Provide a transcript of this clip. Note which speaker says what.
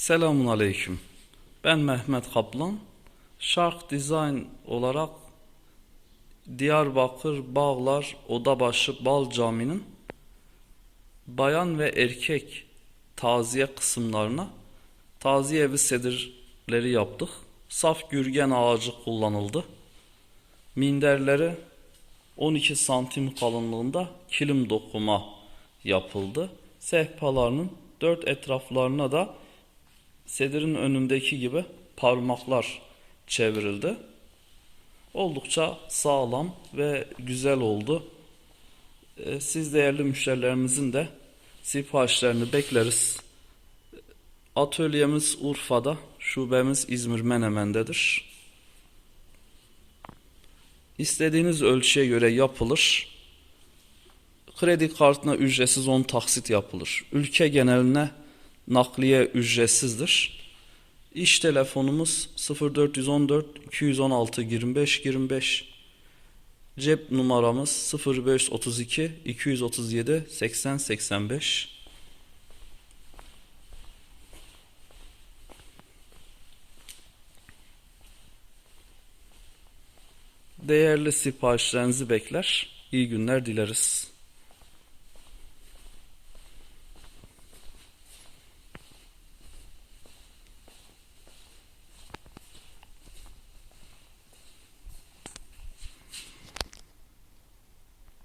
Speaker 1: Selamun Aleyküm. Ben Mehmet Kaplan. Shark Design olarak Diyarbakır Bağlar Odabaşı Bal Camii'nin bayan ve erkek taziye kısımlarına taziye evi sedirleri yaptık. Saf gürgen ağacı kullanıldı. Minderleri 12 santim kalınlığında kilim dokuma yapıldı. Sehpalarının dört etraflarına da sedirin önündeki gibi parmaklar çevrildi. Oldukça sağlam ve güzel oldu. Ee, Siz değerli müşterilerimizin de siparişlerini bekleriz. Atölyemiz Urfa'da, şubemiz İzmir Menemen'dedir. İstediğiniz ölçüye göre yapılır. Kredi kartına ücretsiz 10 taksit yapılır. Ülke geneline nakliye ücretsizdir. İş telefonumuz 0414 216 25 25. Cep numaramız 0532 237 80 85. Değerli siparişlerinizi bekler. İyi günler dileriz.